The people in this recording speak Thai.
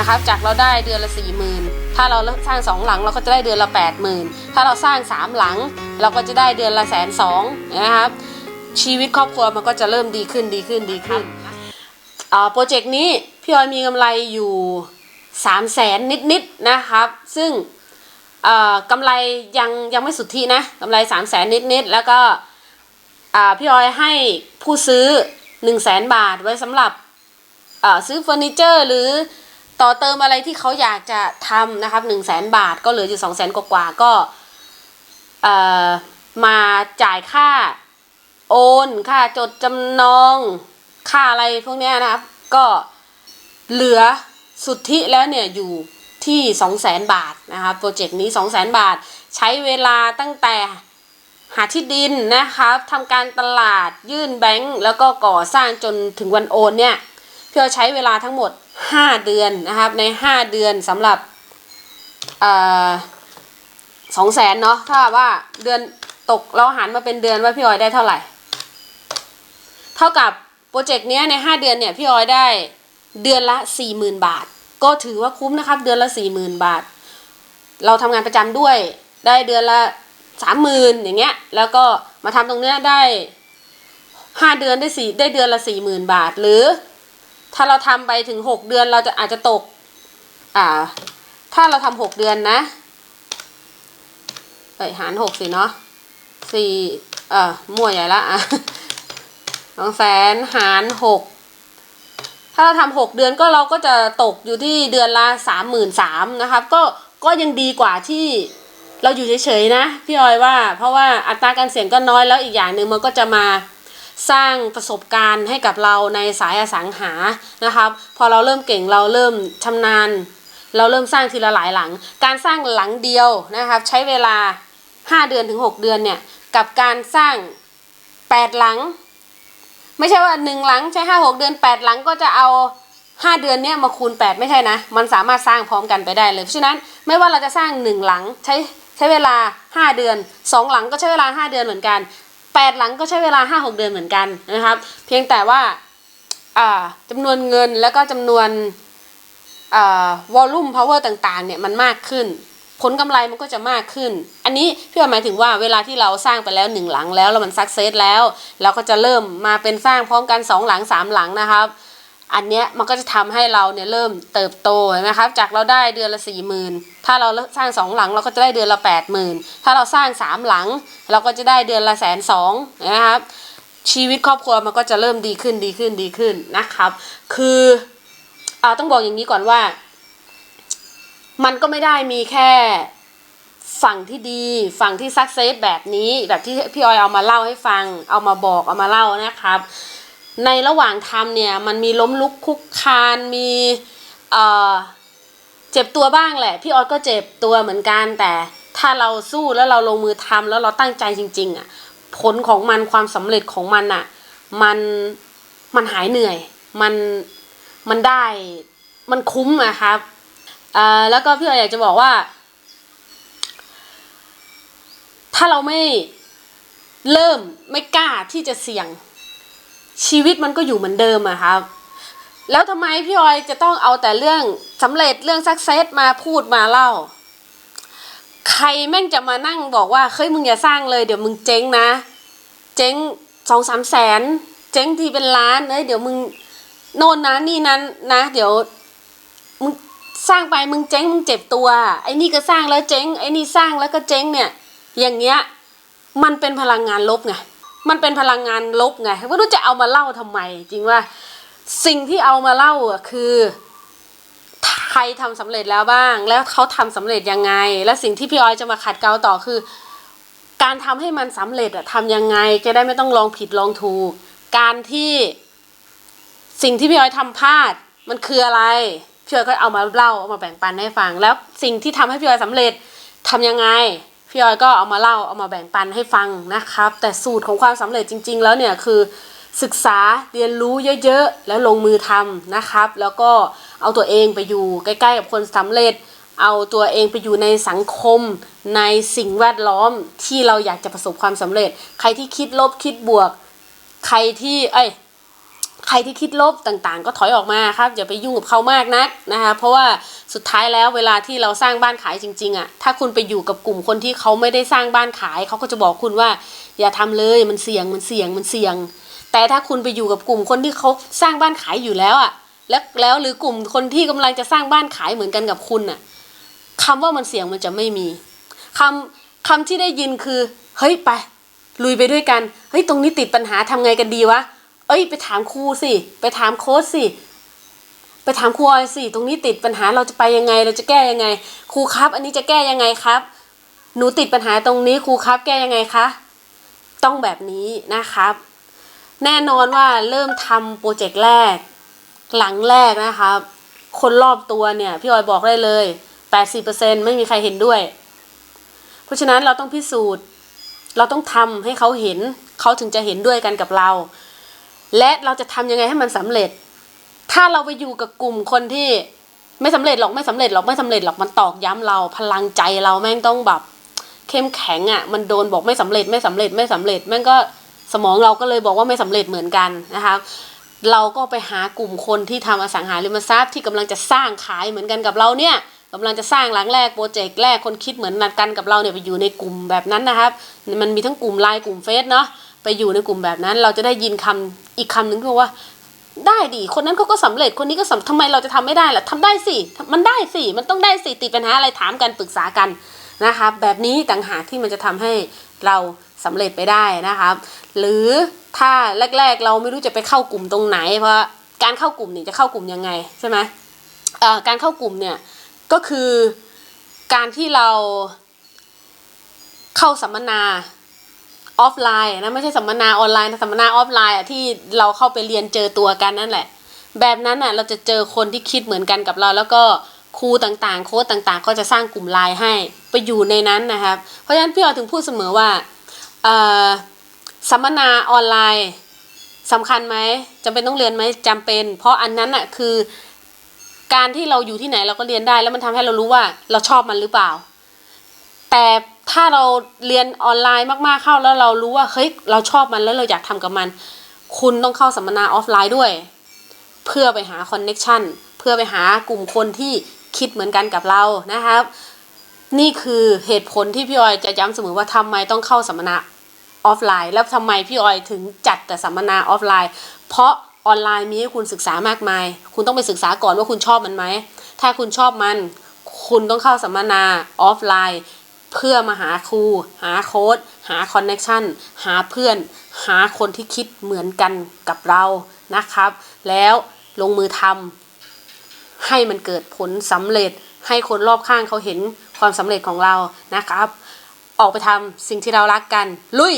นะครับ จากเราได้เดือนละสี่หมื่นถ้าเราสร้างสองหลังเราก็จะได้เดือนละแปดหมื่นถ้าเราสร้างสามหลัง เราก็จะได้เดือนละแสนสองนะครับ ชีวิตครอบครัวมันก็จะเริ่มดีขึ้นดีขึ้นดีขึ้นอ่าโปรเจกต์นี้พี่ออยมีกำไรอยู่สามแสนนิดๆนะครับ ซึ่งเอ่อกำไรยังยังไม่สุทธินะกำไรสามแสนนิดๆแล้วก็อ่าพี่ออยให้ผู้ซื้อหนึ่งแสนบาทไว้สำหรับเอ่อซื้อเฟอร์นิเจอร์หรือ ต่อเติมอะไรที่เขาอยากจะทำนะครับหนึ่งแสนบาทก็เหลืออยู่สองแสนกว่าก็เอ่อมาจ่ายค่าโอนค่าจดจำนอง ค่าอะไรพวกนี้นะครับ ก็เหลือสุทธิแล้วเนี่ยอยู่ที่สองแสนบาทนะครับโปรเจกต์นี้สองแสนบาท ใช้เวลาตั้งแต่หาที่ดินนะครับทำการตลาดยื่นแบงก์แล้วก็ก่อสร้างจนถึงวันโอนเนี่ยเพี่เราใช้เวลาทั้งหมด 5เดือนนะครับใน5เดือนสำหรับสองแสนเนาะถ้าว่าเดือนตกเราหันมาเป็นเดือนว่าพี่ออยได้เท่าไหร่ เท่ากับโปรเจกต์เนี้ยใน5เดือนเนี่ยพี่ออยได้เดือนละ40,000บาท ก็ถือว่าคุ้มนะครับ เดือนละ40,000บาท เราทำงานประจำด้วยได้เดือนละ30,000อย่างเงี้ย แล้วก็มาทำตรงเนี้ยได้5เดือนได้สี่ได้เดือนละ40,000บาท หรือ ถ้าเราทำไปถึงหกเดือนเราจะอาจจะตก อ่า ถ้าเราทำหกเดือนนะเอ้หารหกสิเนาะสี่เอ่อมั่วใหญ่ละอะสองแสนหารหกถ้าเราทำหกเดือนก็เราก็จะตกอยู่ที่เดือนละสามหมื่นสามนะครับ ก็ก็ยังดีกว่าที่เราอยู่เฉยๆนะ พี่ออยว่า เพราะว่าอัตราการเสี่ยงก็น้อยแล้วอีกอย่างหนึ่งมันก็จะมา สร้างประสบการณ์ให้กับเราในสายอสังหานะครับพอเราเริ่มเก่งเราเริ่มชำนาญ เราเริ่มสร้างทีละหลายหลัง การสร้างหลังเดียวนะครับใช้เวลา 5 เดือนถึง 6 เดือนเนี่ยกับการสร้าง 8 หลัง ไม่ใช่ว่า 1 หลังใช้ 5 6 เดือน 8 หลังก็จะเอา 5 เดือนเนี้ยมาคูณ 8 ไม่ใช่นะ มันสามารถสร้างพร้อมกันไปได้เลย เพราะฉะนั้นไม่ว่าเราจะสร้าง 1 หลังใช้ใช้เวลา 5 เดือน 2 หลังก็ใช้เวลา 5 เดือนเหมือนกัน แปดหลังก็ใช้เวลาห้าหกเดือนเหมือนกันนะครับ เพียงแต่ว่าจำนวนเงินแล้วก็จำนวนวอลลุ่มพาวเวอร์ต่างๆเนี่ยมันมากขึ้น ผลกำไรมันก็จะมากขึ้น อันนี้พี่หมายถึงว่าเวลาที่เราสร้างไปแล้วหนึ่งหลังแล้วแล้วมันสักเซสแล้ว เราก็จะเริ่มมาเป็นสร้างพร้อมกันสองหลังสามหลังนะครับ อันเนี้ยมันก็จะทำให้เราเนี่ยเริ่มเติบโตเห็นไหมครับจากเราได้เดือนละสี่หมื่นถ้าเราสร้างสองหลังเราก็จะได้เดือนละแปดหมื่นถ้าเราสร้างสามหลัง เราก็จะได้เดือนละแสนสองนะครับชีวิตครอบครัวมันก็จะเริ่มดีขึ้นดีขึ้นดีขึ้นนะครับ คือเอาต้องบอกอย่างนี้ก่อนว่า มันก็ไม่ได้มีแค่ฝั่งที่ดีฝั่งที่ซักเซสแบบนี้แบบที่พี่ออยเอามาเล่าให้ฟัง เอามาบอกเอามาเล่านะครับ ในระหว่างทำเนี่ยมันมีล้มลุกคุกคานมีเอ่อเจ็บตัวบ้างแหละ พี่ออสก็เจ็บตัวเหมือนกันแต่ถ้าเราสู้แล้วเราลงมือทำแล้วเราตั้งใจจริง ๆอะผลของมันความสำเร็จของมันอะมันมันหายเหนื่อย มันมันได้มันคุ้มอะครับอ่าแล้วก็พี่อออยากจะบอกว่า ถ้าเราไม่เริ่มไม่กล้าที่จะเสี่ยง ชีวิตมันก็อยู่เหมือนเดิมอะครับแล้วทำไมพี่ออยจะต้องเอาแต่เรื่องสำเร็จเรื่องสักเซสมาพูดมาเล่า ใครแม่งจะมานั่งบอกว่าเฮ้ยมึงอย่าสร้างเลย เดี๋ยวมึงเจ๊งนะ เจ๊งสองสามแสน เจ๊งทีเป็นล้านเอ้ยเดี๋ยวมึงโน่นนะนี่นั้นนะ เดี๋ยวมึงสร้างไปมึงเจ๊งมึงเจ็บตัว ไอ้นี่ก็สร้างแล้วเจ๊งไอ้นี่สร้างแล้วก็เจ๊งเนี่ย อย่างเงี้ยมันเป็นพลังงานลบไง มันเป็นพลังงานลบไงไม่รู้จะเอามาเล่าทำไม จริงว่าสิ่งที่เอามาเล่าอะคือ ใครทำสำเร็จแล้วบ้าง แล้วเขาทำสำเร็จยังไง และสิ่งที่พี่ออยจะมาขัดเกลาต่อคือ การทำให้มันสำเร็จอะทำยังไงจะได้ไม่ต้องลองผิดลองถูก การที่สิ่งที่พี่ออยทำพลาดมันคืออะไรพี่ออยก็เอามาเล่าเอามาแบ่งปันให้ฟัง แล้วสิ่งที่ทำให้พี่ออยสำเร็จทำยังไง พี่ออยก็เอามาเล่าเอามาแบ่งปันให้ฟังนะครับ แต่สูตรของความสำเร็จจริง ๆ แล้วเนี่ยคือศึกษาเรียนรู้เยอะๆ แล้วลงมือทำนะครับ แล้วก็เอาตัวเองไปอยู่ใกล้ๆกับคนสำเร็จ เอาตัวเองไปอยู่ในสังคม ในสิ่งแวดล้อมที่เราอยากจะประสบความสำเร็จ ใครที่คิดลบคิดบวก ใครที่เอ้ย ใครที่คิดลบต่างๆ ก็ถอยออกมาครับอย่าไปยุ่งกับเขามากนักนะคะเพราะว่าสุดท้ายแล้วเวลาที่เราสร้างบ้านขายจริงๆอะ่ะถ้าคุณไปอยู่กับกลุ่มคนที่เขาไม่ได้สร้างบ้านขาย เขาก็จะบอกคุณว่า อย่าทำเลยมันเสี่ยงมันเสี่ยงมันเสี่ยง แต่ถ้าคุณไปอยู่กับกลุ่มคนที่เขาสร้างบ้านขายอยู่แล้วอะ่ะแล้วแล้วหรือกลุ่มคนที่กำลังจะสร้างบ้านขายเหมือนกันกับคุณอะคำว่ามันเสี่ยงมันจะไม่มีคำคำที่ได้ยินคือ เฮ้ยไป ลุยไปด้วยกันเฮ้ยตรงนี้ติดปัญหาทำไงกันดีวะ เอ้ย ไปถามครูสิ ไปถามโค้ชสิ ไปถามครูออยสิ ตรงนี้ติดปัญหาเราจะไปยังไง เราจะแก้ยังไง ครูครับ อันนี้จะแก้ยังไงครับ หนูติดปัญหาตรงนี้ครูครับ แก้ยังไงคะ ต้องแบบนี้นะครับ แน่นอนว่าเริ่มทำโปรเจกต์แรก หลังแรกนะครับ คนรอบตัวเนี่ยพี่ออยบอกได้เลย 80%ไม่มีใครเห็นด้วย เพราะฉะนั้นเราต้องพิสูจน์ เราต้องทำให้เขาเห็น เขาถึงจะเห็นด้วยกันกับเรา และเราจะทำยังไงให้มันสำเร็จ ถ้าเราไปอยู่กับกลุ่มคนที่ไม่สำเร็จหรอกไม่สำเร็จหรอกไม่สำเร็จหรอกมันตอกย้ำเรา พลังใจเราแม่งต้องแบบเข้มแข็งอะ่ะ มันโดนบอกไม่สำเร็จไม่สำเร็จไม่สำเร็จแม่งก็สมองเราก็เลยบอกว่าไม่สำเร็จเหมือนกันนะคะเราก็ไปหากลุ่มคนที่ทำอสังหาริมทรัพย์ที่กำลังจะสร้างขายเหมือนกันกับเราเนี่ยกำลังจะสร้างหลังแรกโปรเจกต์แรกคนคิดเหมือนกันกับเราเนี่ยไปอยู่ในกลุ่มแบบนั้นนะครับ มันมีทั้งกลุ่มไลน์กลุ่มเฟซเนาะไปอยู่ในกลุ่มแบบนั้น เราจะได้ยินคำ อีกคำหนึ่งคือว่า ได้ดิคนนั้นเขาก็สำเร็จคนนี้ก็สำทำไมเราจะทำไม่ได้ล่ะทำได้สิมันได้สิมันต้องได้สิติดปัญหาอะไรถามกันปรึกษากันนะครับแบบนี้ต่างหากที่มันจะทำให้เราสำเร็จไปได้นะครับหรือถ้าแรก ๆ เราไม่รู้จะไปเข้ากลุ่มตรงไหน เพราะการเข้ากลุ่มนี่จะเข้ากลุ่มยังไงใช่ไหมการเข้ากลุ่มเนี่ยก็คือการที่เราเข้าสัมมนา ออฟไลน์นะไม่ใช่สัมมนาออนไลน์นะสัมมนาออฟไลน์อะที่เราเข้าไปเรียนเจอตัวกันนั่นแหละ แบบนั้นอะเราจะเจอคนที่คิดเหมือนกันกับเรา แล้วก็ครูต่างๆ โค้ชต่างๆ ก็จะสร้างกลุ่มไลน์ให้ไปอยู่ในนั้นนะครับ เพราะฉะนั้นพี่ออถึงพูดเสมอว่าสัมมนาออนไลน์สำคัญไหมจำเป็นต้องเรียนไหมจำเป็น เพราะอันนั้นอะคือการที่เราอยู่ที่ไหนเราก็เรียนได้ แล้วมันทำให้เรารู้ว่าเราชอบมันหรือเปล่า แต่ ถ้าเราเรียนออนไลน์มากๆเข้าแล้วเรารู้ว่าเฮ้ยเราชอบมันแล้วเราอยากทำกับมัน คุณต้องเข้าสัมมนาออฟไลน์ด้วย เพื่อไปหาคอนเน็ชันเพื่อไปหากลุ่มคนที่คิดเหมือนกันกับเรานะครับ นี่คือเหตุผลที่พี่ออยจะย้ำเสมอว่าทำไมต้องเข้าสัมมนาออฟไลน์ แล้วทำไมพี่ออยถึงจัดแต่สัมมนาออฟไลน์ เพราะออนไลน์มีให้คุณศึกษามากมาย คุณต้องไปศึกษาก่อนว่าคุณชอบมันไหม ถ้าคุณชอบมัน คุณต้องเข้าสัมมนาออฟไลน์ เพื่อมาหาครู หาโค้ด หาคอนเน็ชันหาเพื่อน หาคนที่คิดเหมือนกันกับเรานะครับ แล้วลงมือทำให้มันเกิดผลสำเร็จ ให้คนรอบข้างเขาเห็นความสำเร็จของเรานะครับ ออกไปทำสิ่งที่เรารักกัน ลุย